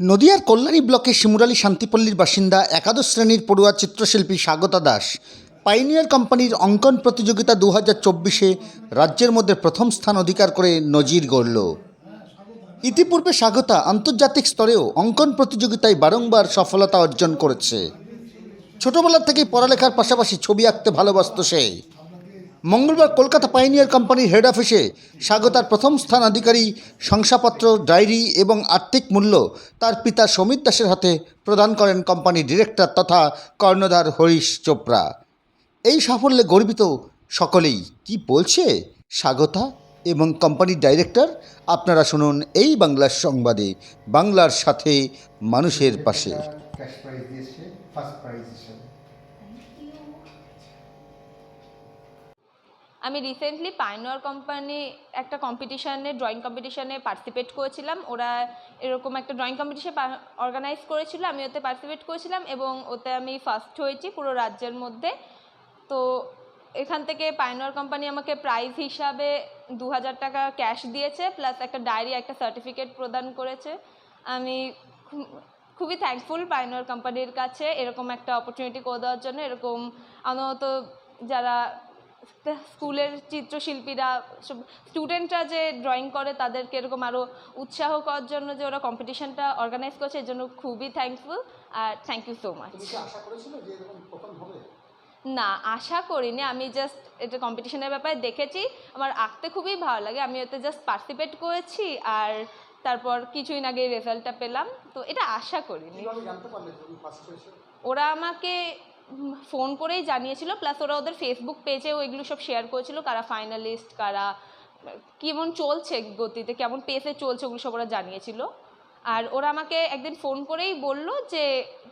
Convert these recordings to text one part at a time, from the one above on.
নদিয়ার কল্যাণী ব্লকে শিমুরালী শান্তিপল্লীর বাসিন্দা একাদশ শ্রেণির পড়ুয়া চিত্রশিল্পী স্বাগতা দাস পাইনিয়ার কোম্পানির অঙ্কন প্রতিযোগিতা দু হাজার চব্বিশে রাজ্যের মধ্যে প্রথম স্থান অধিকার করে নজির গড়ল। ইতিপূর্বে স্বাগতা আন্তর্জাতিক স্তরেও অঙ্কন প্রতিযোগিতায় বারংবার সফলতা অর্জন করেছে। ছোটবেলা থেকেই পড়ালেখার পাশাপাশি ছবি আঁকতে ভালোবাসত সে। মঙ্গলবার কলকাতা পাইনিয়ার কোম্পানির হেড অফিসে স্বাগতার প্রথম স্থান অধিকারী শংসাপত্র, ডায়েরি এবং আর্থিক মূল্য তার পিতা সমীর দাসের হাতে প্রদান করেন কোম্পানির ডিরেক্টর তথা কর্ণধার হরিশ চোপড়া। এই সাফল্যে গর্বিত সকলেই। কি বলছে? স্বাগতা এবং কোম্পানির ডাইরেক্টর আপনারা শুনুন এই বাংলার সংবাদে, বাংলার সাথে মানুষের পাশে। ফার্স্ট প্রাইজ হিসেবে। আমি রিসেন্টলি পাইনোয়ার কোম্পানি একটা কম্পিটিশানে ড্রয়িং কম্পিটিশানে পার্টিসিপেট করেছিলাম। ওরা এরকম একটা ড্রয়িং কম্পিটিশন অর্গানাইজ করেছিল, আমি ওতে পার্টিসিপেট করেছিলাম এবং ওতে আমি ফার্স্ট হয়েছি পুরো রাজ্যের মধ্যে। তো এখান থেকে পাইনোয়ার কোম্পানি আমাকে প্রাইজ হিসাবে দু হাজার টাকা ক্যাশ দিয়েছে প্লাস একটা ডায়েরি একটা সার্টিফিকেট প্রদান করেছে। আমি খুবই থ্যাঙ্কফুল পাইনোয়ার কোম্পানির কাছে এরকম একটা অপরচুনিটি করে দেওয়ার জন্য। এরকম আমার তো যারা স্কুলের চিত্রশিল্পীরা স্টুডেন্টরা যে ড্রয়িং করে তাদেরকে এরকম আরও উৎসাহ করার জন্য যে ওরা কম্পিটিশনটা অর্গানাইজ করছে এর জন্য খুবই থ্যাঙ্কফুল আর থ্যাংক ইউ সো মাচ না আশা করিনি। আমি জাস্ট এটা কম্পিটিশনের ব্যাপারে দেখেছি। আমার আঁকতে খুবই ভালো লাগে। আমি ওতে জাস্ট পার্টিসিপেট করেছি আর তারপর কিছুদিন আগে রেজাল্টটা পেলাম। তো এটা আশা করিনি। ওরা আমাকে ফোন করেই জানিয়েছিল। প্লাস ওরা ওদের ফেসবুক পেজেও এগুলো সব শেয়ার করেছিল। কারা ফাইনালিস্ট কারা কেমন চলছে গতিতে কেমন পেসে চলছে ওগুলো সব ওরা জানিয়েছিল। আর ওরা আমাকে একদিন ফোন করেই বলল যে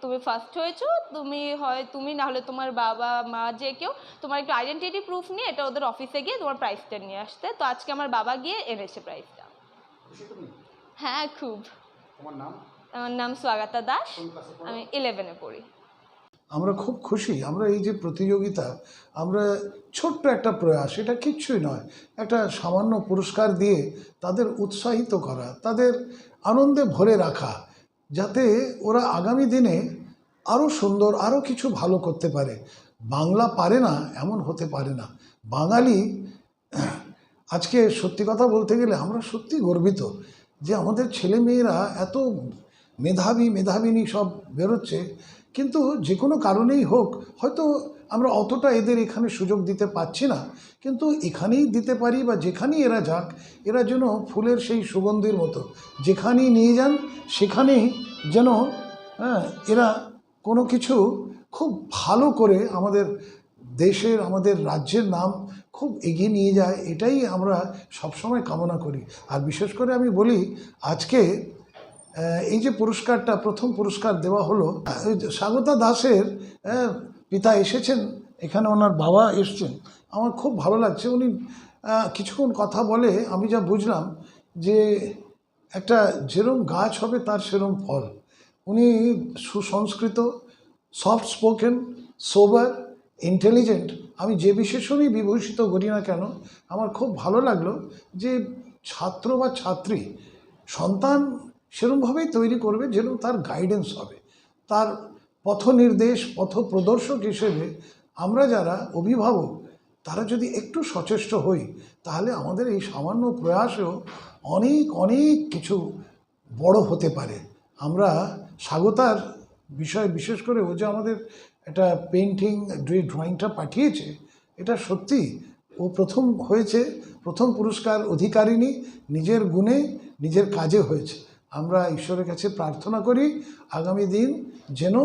তুমি ফার্স্ট হয়েছো তুমি হয় তুমি না হলে তোমার বাবা মা যে কেউ তোমার একটু আইডেন্টিটি প্রুফ নিয়ে এটা ওদের অফিসে গিয়ে তোমার প্রাইসটা নিয়ে আসতে। তো আজকে আমার বাবা গিয়ে এনেছে প্রাইসটা হ্যাঁ খুব। তোমার নাম? আমার নাম স্বাগতা দাস। আমি ইলেভেনে পড়ি। আমরা খুব খুশি, আমরা এই যে প্রতিযোগিতা, আমরা ছোট্ট একটা প্রয়াস, এটা কিচ্ছুই নয়, একটা সামান্য পুরস্কার দিয়ে তাদের উৎসাহিত করা, তাদের আনন্দে ভরে রাখা, যাতে ওরা আগামী দিনে আরও সুন্দর আরও কিছু ভালো করতে পারে। বাংলা পারে না, এমন হতে পারে না। বাঙালি, আজকে সত্যি কথা বলতে গেলে আমরা সত্যি গর্বিত যে আমাদের ছেলে মেয়েরা এত মেধাবী, মেধাবিনী সব বেরোচ্ছে কিন্তু যে কোনো কারণেই হোক, হয়তো আমরা অতটা এদের এখানে সুযোগ দিতে পারছি না। কিন্তু এখানেই দিতে পারি বা যেখানেই এরা যাক, এরা যেন ফুলের সেই সুগন্ধির মতো। যেখানেই নিয়ে যান, সেখানেই যেন হ্যাঁ এরা কোনো কিছু খুব ভালো করে আমাদের দেশের, আমাদের রাজ্যের নাম খুব এগিয়ে নিয়ে যায়, এটাই আমরা সবসময় কামনা করি। আর বিশেষ করে আমি বলি, আজকে এই যে পুরস্কারটা, প্রথম পুরস্কার দেওয়া হলো স্বাগতা দাসের পিতা এসেছেন, এখানে ওনার বাবা এসছেন। আমার খুব ভালো লাগছে, উনি কিছুক্ষণ কথা বলে আমি যা বুঝলাম যে একটা যেরম গাছ হবে তার সেরম ফল। উনি সুসংস্কৃত সফট স্পোকেন সোবার ইন্টেলিজেন্ট আমি যে বিশেষণই বিভূষিত করি না কেন, আমার খুব ভালো লাগল যে ছাত্র বা ছাত্রী সন্তান সেরমভাবেই তৈরি করবে যেন তার গাইডেন্স হবে। তার পথ নির্দেশ পথ প্রদর্শক হিসেবে আমরা যারা অভিভাবক, তারা যদি একটু সচেষ্ট হই, তাহলে আমাদের এই সামান্য প্রয়াসেও অনেক অনেক কিছু বড় হতে পারে। আমরা স্বাগতার বিষয় বিশেষ করে ও যে আমাদের একটা পেন্টিং যে ড্রয়িংটা পাঠিয়েছে, এটা সত্যি ও প্রথম হয়েছে, প্রথম পুরস্কার অধিকারিণী নিজের গুণে, নিজের কাজে হয়েছে। আমরা ঈশ্বরের কাছে প্রার্থনা করি, আগামী দিন যেন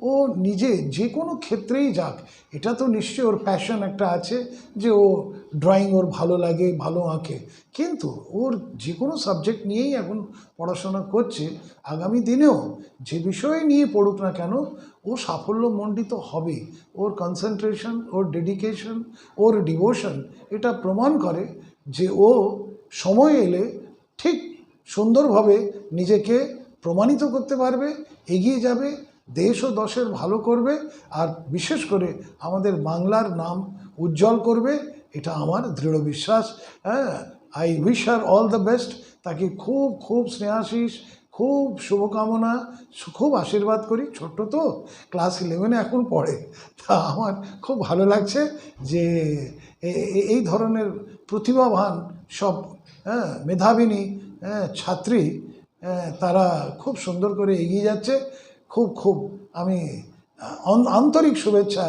ও নিজে যে কোনো ক্ষেত্রেই যাক। এটা তো নিশ্চয়ই ওর প্যাশন একটা আছে যে ও ড্রয়িং ওর ভালো লাগে, ভালো আঁকে। কিন্তু ওর যে কোনো সাবজেক্ট নিয়েই এখন পড়াশোনা করছে, আগামী দিনেও যে বিষয়ে নিয়ে পড়ুক না কেন, ও সাফল্যমণ্ডিত হবে। ওর কনসেন্ট্রেশন ওর ডেডিকেশন ওর ডিভোশন এটা প্রমাণ করে যে ও সময় এলে ঠিক সুন্দরভাবে নিজেকে প্রমাণিত করতে পারবে, এগিয়ে যাবে, দেশ ও দশের ভালো করবে, আর বিশেষ করে আমাদের বাংলার নাম উজ্জ্বল করবে, এটা আমার দৃঢ় বিশ্বাস। হ্যাঁ I wish her all the best তাকে খুব খুব স্নেহাশিস খুব শুভকামনা, খুব আশীর্বাদ করি। ছোট্ট তো, ক্লাস ইলেভেনে এখন পড়ে। তা আমার খুব ভালো লাগছে যে এই ধরনের প্রতিভাবান সব হ্যাঁ মেধাবিনী হ্যাঁ, ছাত্রী হ্যাঁ, তারা খুব সুন্দর করে এগিয়ে যাচ্ছে। খুব খুব আমি আন্তরিক শুভেচ্ছা